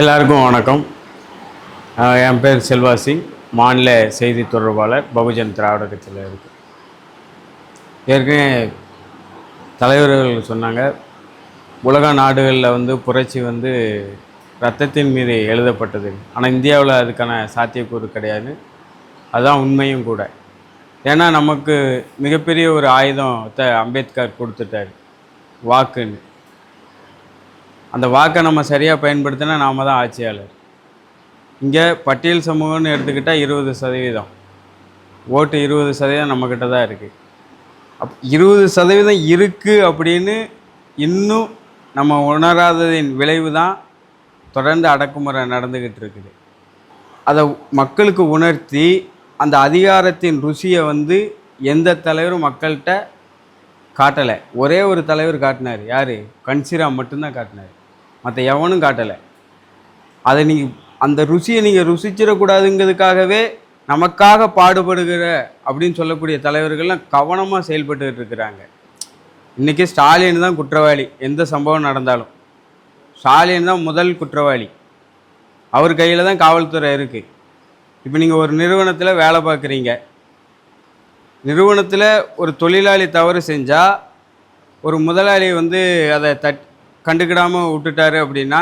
எல்லாருக்கும் வணக்கம். என் பேர் செல்வா சிங் மாநில செய்தி தொடர்பாளர் பகுஜன் திராவிட கட்சியில் இருக்கு. ஏற்கனவே தலைவர்கள் சொன்னாங்க உலக நாடுகளில் வந்து புரட்சி வந்து ரத்தத்தின் மீது எழுதப்பட்டது. ஆனால் இந்தியாவில் அதுக்கான சாத்தியக்கூறு கிடையாது. அதுதான் உண்மையும் கூட. ஏன்னா நமக்கு மிகப்பெரிய ஒரு ஆயுதத்தை அம்பேத்கர் கொடுத்துட்டாரு. வாக்குன்னு. அந்த வாக்கை நம்ம சரியாக பயன்படுத்தினா நாம தான் ஆட்சியாளர். இங்கே பட்டியல் சமூகம்னு எடுத்துக்கிட்டால் இருபது சதவீதம். ஓட்டு இருபது சதவீதம் நம்மக்கிட்ட தான் இருக்குது அப் இருபது சதவீதம் இருக்குது அப்படின்னு இன்னும் நம்ம உணராததின் விளைவு தான் தொடர்ந்து அடக்குமுறை நடந்துக்கிட்டு இருக்குது. அதை மக்களுக்கு உணர்த்தி அந்த அதிகாரத்தின் ருசியை வந்து எந்த தலைவரும் மக்கள்கிட்ட காட்டலை. ஒரே ஒரு தலைவர் காட்டினார். யார்? கன்சிராம் மட்டும்தான் காட்டினார். மற்ற எவனும் காட்டலை. அதை நீங்கள் அந்த ருசியை நீங்கள் ருசிச்சிடக்கூடாதுங்கிறதுக்காகவே நமக்காக பாடுபடுகிற அப்படின்னு சொல்லக்கூடிய தலைவர்கள்லாம் கவனமாக செயல்பட்டுக்கிட்டு இருக்கிறாங்க. இன்றைக்கி ஸ்டாலின் தான் குற்றவாளி எந்த சம்பவம் நடந்தாலும். ஸ்டாலின் தான் முதல் குற்றவாளி. அவர் கையில் தான் காவல்துறை இருக்குது இப்போ நீங்கள் ஒரு நிறுவனத்தில் வேலை பார்க்குறீங்க. நிறுவனத்தில் ஒரு தொழிலாளி தவறு செஞ்சால் ஒரு முதலாளி வந்து அதை தட் கண்டுக்கிடாமல் விட்டுட்டாரு அப்படின்னா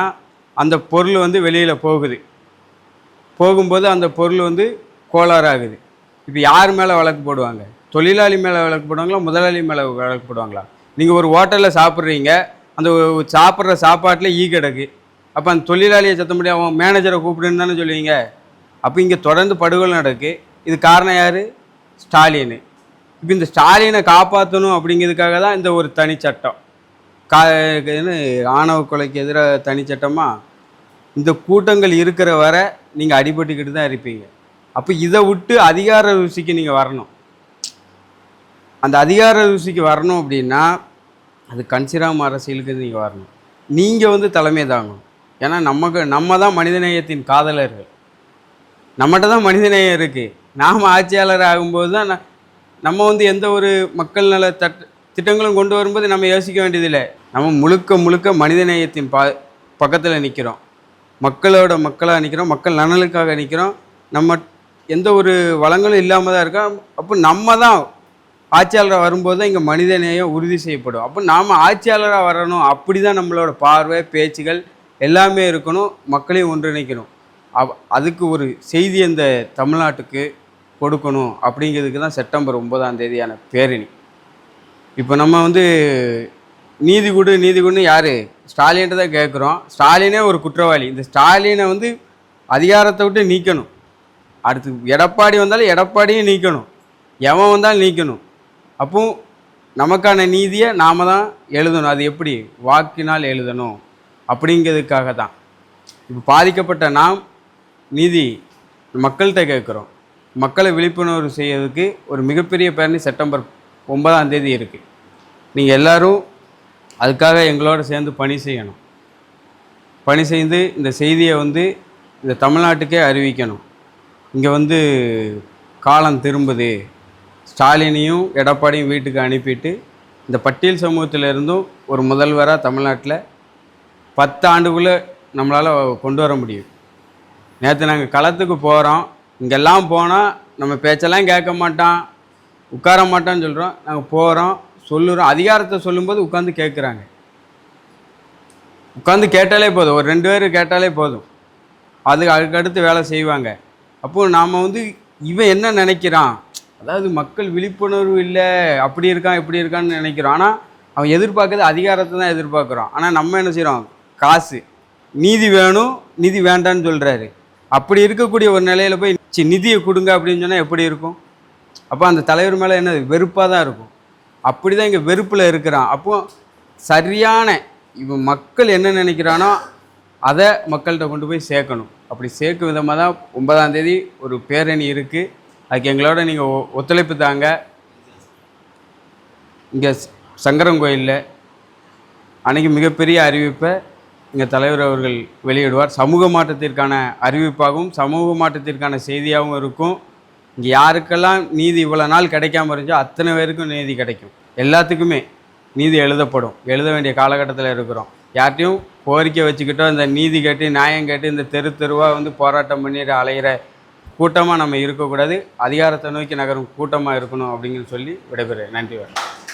அந்த பொருள் வந்து வெளியில் போகுது. போகும்போது அந்த பொருள் வந்து கோளாறாகுது. இப்போ யார் மேலே வழக்கு போடுவாங்க? தொழிலாளி மேலே வழக்கு போடுவாங்களா? முதலாளி மேலே வழக்கு போடுவாங்களா? நீங்கள் ஒரு ஹோட்டலில் சாப்பிட்றீங்க அந்த சாப்பிட்ற சாப்பாட்டில் ஈ கிடக்கு. அப்போ அந்த தொழிலாளியை சத்த முடியாது அவன் மேனேஜரை கூப்பிடுன்னு தானே சொல்லுவீங்க? அப்போ இங்கே தொடர்ந்து படுகொலை நடக்கு. இது காரணம் யார்? ஸ்டாலின். இப்போ இந்த ஸ்டாலினை காப்பாற்றணும் அப்படிங்கிறதுக்காக தான் இந்த ஒரு தனி சட்டம். கா ஆணவ கொலைக்கு எதிராக தனி இந்த கூட்டங்கள் இருக்கிற வரை நீங்கள் அடிபட்டுக்கிட்டு தான் இருப்பீங்க. அப்போ இதை விட்டு அதிகார ருசிக்கு நீங்கள் வரணும். அந்த அதிகார ருசிக்கு வரணும் அப்படின்னா அது கன்சிராம் அரசியலுக்கு நீங்கள் வரணும். நீங்கள் வந்து தலைமை தாங்கணும். ஏன்னா நமக்கு நம்ம தான் மனிதநேயத்தின் காதலர்கள். நம்மகிட்ட தான் மனிதநேயம் இருக்குது நாம் ஆட்சியாளர் ஆகும்போது தான் நம்ம வந்து எந்த ஒரு மக்கள் நல தட் திட்டங்களும் கொண்டு வரும்போது நம்ம யோசிக்க வேண்டியதில்லை. நம்ம முழுக்க முழுக்க மனிதநேயத்தின் பா பக்கத்தில் நிற்கிறோம் மக்களோட மக்களாக நிற்கிறோம் மக்கள் நலனுக்காக நிற்கிறோம் நம்ம எந்த ஒரு வளங்களும் இல்லாமல் தான் இருக்கோம். அப்போ நம்ம தான் ஆட்சியாளராக வரும்போது தான் இங்கே மனிதநேயம் உறுதி செய்யப்படும். அப்போ நாம் ஆட்சியாளராக வரணும். அப்படி தான் நம்மளோட பார்வை பேச்சுகள் எல்லாமே இருக்கணும். மக்களையும் ஒன்றிணைக்கணும். அவ் அதுக்கு ஒரு செய்தி அந்த தமிழ்நாட்டுக்கு கொடுக்கணும் அப்படிங்கிறதுக்கு தான் செப்டம்பர் ஒன்பதாம் தேதியான பேரணி. இப்போ நம்ம வந்து நீதி கொடு நீதி கொடுன்னு யார்? ஸ்டாலின்ட்டு தான் கேட்குறோம் ஸ்டாலினே ஒரு குற்றவாளி. இந்த ஸ்டாலினை வந்து அதிகாரத்தை விட்டு நீக்கணும். அடுத்து எடப்பாடி வந்தாலும் எடப்பாடியும் நீக்கணும். எவன் வந்தாலும் நீக்கணும். அப்போ நமக்கான நீதியை நாம தான் எழுதணும். அது எப்படி? வாக்கினால் எழுதணும். அப்படிங்கிறதுக்காக தான். இப்போ பாதிக்கப்பட்ட நாம் நீதி மக்கள்கிட்ட கேட்குறோம் மக்களை விழிப்புணர்வு செய்யறதுக்கு ஒரு மிகப்பெரிய பேரணி செப்டம்பர் ஒன்பதாம் தேதி இருக்குது நீங்கள் எல்லாரும் அதுக்காக எங்களோட சேர்ந்து பணி செய்யணும். பணி செய்து இந்த செய்தியை வந்து இந்த தமிழ்நாட்டுக்கே அறிவிக்கணும். இங்கே வந்து காலம் திரும்புது. ஸ்டாலினையும் எடப்பாடியும் வீட்டுக்கு அனுப்பிட்டு இந்த பட்டியல் சமூகத்தில் இருந்தும் ஒரு முதல்வராக தமிழ்நாட்டில் பத்து ஆண்டுக்குள்ளே நம்மளால் கொண்டு வர முடியும். நேற்று நாங்கள் களத்துக்கு போகிறோம் இங்கெல்லாம் போனால் நம்ம பேச்செல்லாம் கேட்க மாட்டான். உட்கார மாட்டான்னு சொல்கிறோம் நாங்கள் போகிறோம் சொல்லுறோம். அதிகாரத்தை சொல்லும்போது உட்காந்து கேட்குறாங்க உட்காந்து கேட்டாலே போதும். ஒரு ரெண்டு பேர் கேட்டாலே போதும். அது அதுக்கடுத்து வேலை செய்வாங்க. அப்போது நாம் வந்து இவன் என்ன நினைக்கிறான்? அதாவது மக்கள் விழிப்புணர்வு இல்லை. அப்படி இருக்கான் இப்படி இருக்கான்னு நினைக்கிறோம். ஆனால் அவன் எதிர்பார்க்கறது அதிகாரத்தை தான் எதிர்பார்க்குறான் ஆனால் நம்ம என்ன செய்கிறோம் காசு. நீதி வேணும் நிதி வேண்டான்னு சொல்கிறாரு அப்படி இருக்கக்கூடிய ஒரு நிலையில் போய் சி நிதியை கொடுங்க அப்படின்னு சொன்னால் எப்படி இருக்கும்? அப்போ அந்த தலைவர் மேலே என்ன வெறுப்பாக தான் இருக்கும். அப்படி தான் இங்கே வெறுப்பில் இருக்கிறான். அப்போ சரியான இவன் மக்கள் என்ன நினைக்கிறானோ அதை மக்கள்கிட்ட கொண்டு போய் சேர்க்கணும். அப்படி சேர்க்கும் விதமாக தான் ஒன்பதாம் தேதி ஒரு பேரணி இருக்குது அதுக்கு எங்களோட நீங்கள் ஒத்துழைப்பு தாங்க. இங்கே சங்கரன் கோயிலில் அன்னைக்கு மிகப்பெரிய அறிவிப்பை இங்கே தலைவர் அவர்கள் வெளியிடுவார். சமூக மாற்றத்திற்கான அறிவிப்பாகவும் சமூக மாற்றத்திற்கான செய்தியாகவும் இருக்கும். இங்கே யாருக்கெல்லாம் நீதி இவ்வளோ நாள் கிடைக்காம இருந்துச்சோ அத்தனை பேருக்கும் நீதி கிடைக்கும். எல்லாத்துக்குமே நீதி எழுதப்படும். எழுத வேண்டிய காலகட்டத்தில் இருக்கிறோம். யார்ட்டையும் கோரிக்கை வச்சுக்கிட்டோ இந்த நீதி கேட்டு நியாயம் கேட்டு இந்த தெரு தெருவாக வந்து போராட்டம் பண்ணிட்டு அலைகிற கூட்டமாக நம்ம இருக்கக்கூடாது. அதிகாரத்தை நோக்கி நகரும் கூட்டமாக இருக்கணும் அப்படிங்கன்னு சொல்லி விடைபெறுகிறேன். நன்றி வணக்கம்.